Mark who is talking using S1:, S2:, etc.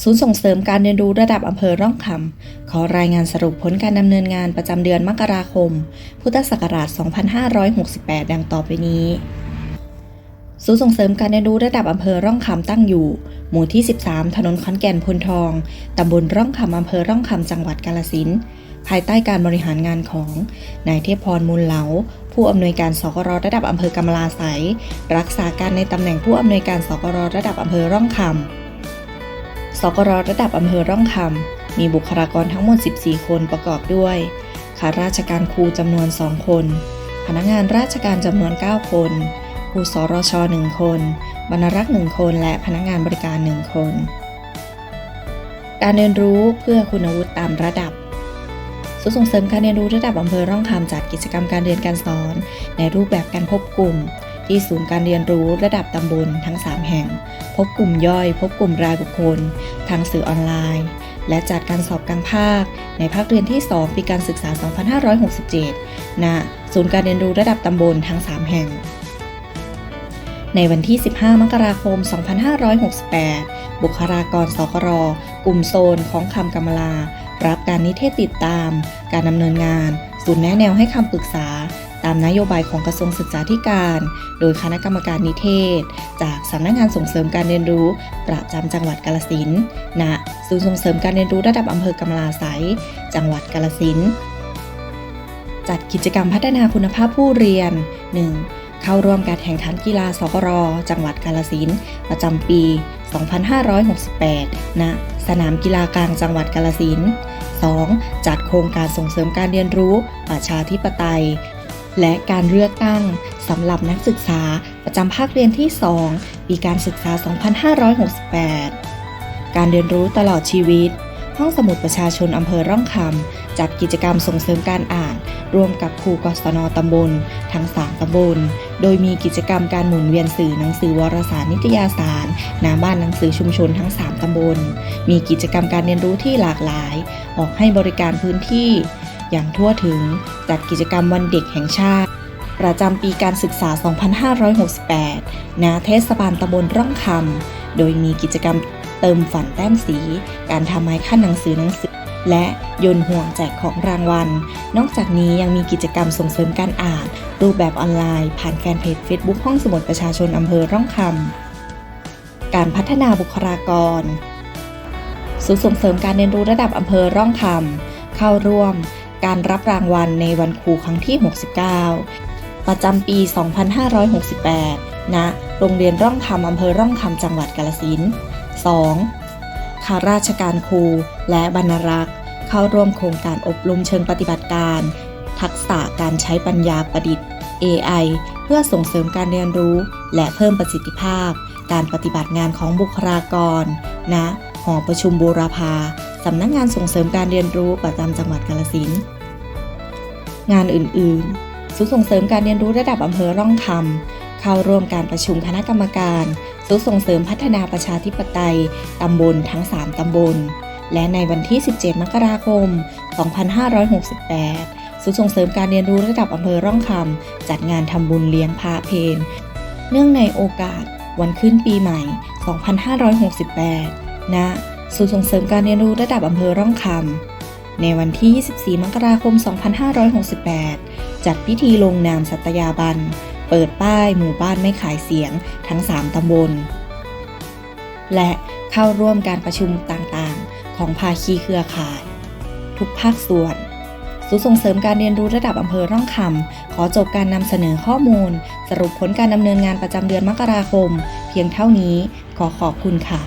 S1: ศูนย์ส่งเสริมการเรียนรู้ระดับอำเภอร่องคำขอรายงานสรุปผลการดำเนินงานประจำเดือนมกราคม พุทธศักราช 2568 ดังต่อไปนี้ ศูนย์ส่งเสริมการเรียนรู้ระดับอำเภอร่องคำตั้งอยู่ หมู่ที่ 13 ถนนขอนแก่นพลทอง ตำบลร่องคำอำเภอร่องคำจังหวัดกาฬสินภายใต้การบริหารงานของนายเทพพรมูลเหลา ผู้อำนวยการสกรระดับอำเภอกำมลาไสยรักษาการในตำแหน่งผู้อำนวยการสกรระดับอำเภอร่องคำ สกรระดับอำเภอร่องคำมีบุคลากรทั้งหมด 14 คนประกอบด้วยข้าราชการครูจำนวน 2 คน พนักงานราชการจำนวน 9 คนครูสรช1คน บรรรักษ์1คน และพนักงานบริการ 1 คน การเรียนรู้เพื่อคุณวุฒิตามระดับศูนย์ส่งเสริมการเรียนรู้ระดับอำเภอร่องคำจัดกิจกรรมการเรียนการสอน ในรูปแบบการพบกลุ่ม ที่ศูนย์การเรียนรู้ระดับตำบลทั้ง 3 แห่ง พบกลุ่มย่อย พบกลุ่มรายบุคคล ทางสื่อออนไลน์ และจัดการสอบกลางภาค ในภาคเรียนที่ 2 ปีการศึกษา 2567 ณ ศูนย์การเรียนรู้ระดับตำบลทั้ง 3 แห่ง ในวันที่ 15 มกราคม 2568 บุคลากรสกรกลุ่มโซนของคำกำมลา รับการนิเทศติดตาม การดำเนินงาน ศูนย์แนะแนวให้คำปรึกษา ตามนโยบายของกระทรวงศึกษาธิการ โดยคณะกรรมการนิเทศ จากสำนักงงานส่งเสริมการเรียนรู้ ประจำจังหวัดกาฬสินณศูนย์ส่งเสริมการเรียนรู้ระดับอำเภอกำลาไสยจังหวัดกาฬสินจัดกิจกรรมพัฒนาคุณภาพผู้เรียน 1. เข้าร่วมการแข่งขันกีฬาสกรจังหวัดกาฬสินประจำปี 2568 ณ สนามกีฬากลางจังหวัดกาฬสิน 2. จัดโครงการส่งเสริมการเรียนรู้ประชาธิปไตย และการเลือกตั้งสำหรับนักศึกษาประจำภาคเรียนที่ 2 ปีการศึกษา 2568 การเรียนรู้ตลอดชีวิต ห้องสมุดประชาชนอำเภอร่องคำจัดกิจกรรมส่งเสริมการอ่าน ร่วมกับครูกศนตำบล ทั้ง 3 ตำบล โดยมีกิจกรรมการหมุนเวียนสื่อหนังสือวารสารนิตยสารณบ้านหนังสือชุมชนทั้ง 3 ตำบล มีกิจกรรมการเรียนรู้ที่หลากหลาย ออกให้บริการพื้นที่ อย่างทั่วถึง จัดกิจกรรมวันเด็กแห่งชาติ ประจำปีการศึกษา 2568 ณ เทศบาลตำบลร่องคำ โดยมีกิจกรรมเติมฝันแต้มสี การทำไม้ขั้นหนังสือหนังสือ และโยนห่วงแจกของรางวัล นอกจากนี้ยังมีกิจกรรมส่งเสริมการอ่าน รูปแบบออนไลน์ ผ่านแฟนเพจ Facebook ห้องสมุดประชาชนอำเภอร่องคำ การพัฒนาบุคลากรศูนย์ส่งเสริมการเรียนรู้ระดับอำเภอร่องคำเข้าร่วม การรับรางวัลในวันครูครั้งที่ 69 ประจำปี 2568 ณ โรงเรียนร่องคำอำเภอร่องคำจังหวัดกาฬสิน 2. ข้าราชการครูและบรรณารักษ์ เข้าร่วมโครงการอบรมเชิงปฏิบัติการ ทักษะการใช้ปัญญาประดิษฐ์ AI เพื่อส่งเสริมการเรียนรู้ และเพิ่มประสิทธิภาพ การปฏิบัติงานของบุคลากรณหอประชุมบูรพา สำนักงานส่งเสริมการเรียนรู้ประจำจังหวัดกาฬสินงานอื่นๆศูนย์ส่งเสริมการเรียนรู้ระดับอำเภอร่องคำเข้าร่วมการประชุมคณะกรรมการศูนย์ส่งเสริมพัฒนาประชาธิปไตยตำบลทั้ง 3 ตำบล และในวันที่ 17 มกราคม 2568 ศูนย์ส่งเสริมการเรียนรู้ระดับอำเภอร่องคำจัดงานทำบุญเลี้ยงพระเพนเนื่องในโอกาสวันขึ้นปีใหม่ 2568 ณ ศูนย์ส่งเสริมการเรียนรู้ระดับอำเภอร่องคำในวันที่ 24 มกราคม 2568 จัดพิธีลงนามสัตยาบัน เปิดป้ายหมู่บ้านไม่ขายเสียงทั้ง 3 ตำบล และเข้าร่วมการประชุมต่างๆ ของภาคีเครือข่าย ทุกภาคส่วนศูนย์ส่งเสริมการเรียนรู้ระดับอำเภอร่องคำขอจบการนำเสนอข้อมูล สรุปผลการดำเนินงานประจำเดือนมกราคม เพียงเท่านี้ขอขอบคุณค่ะ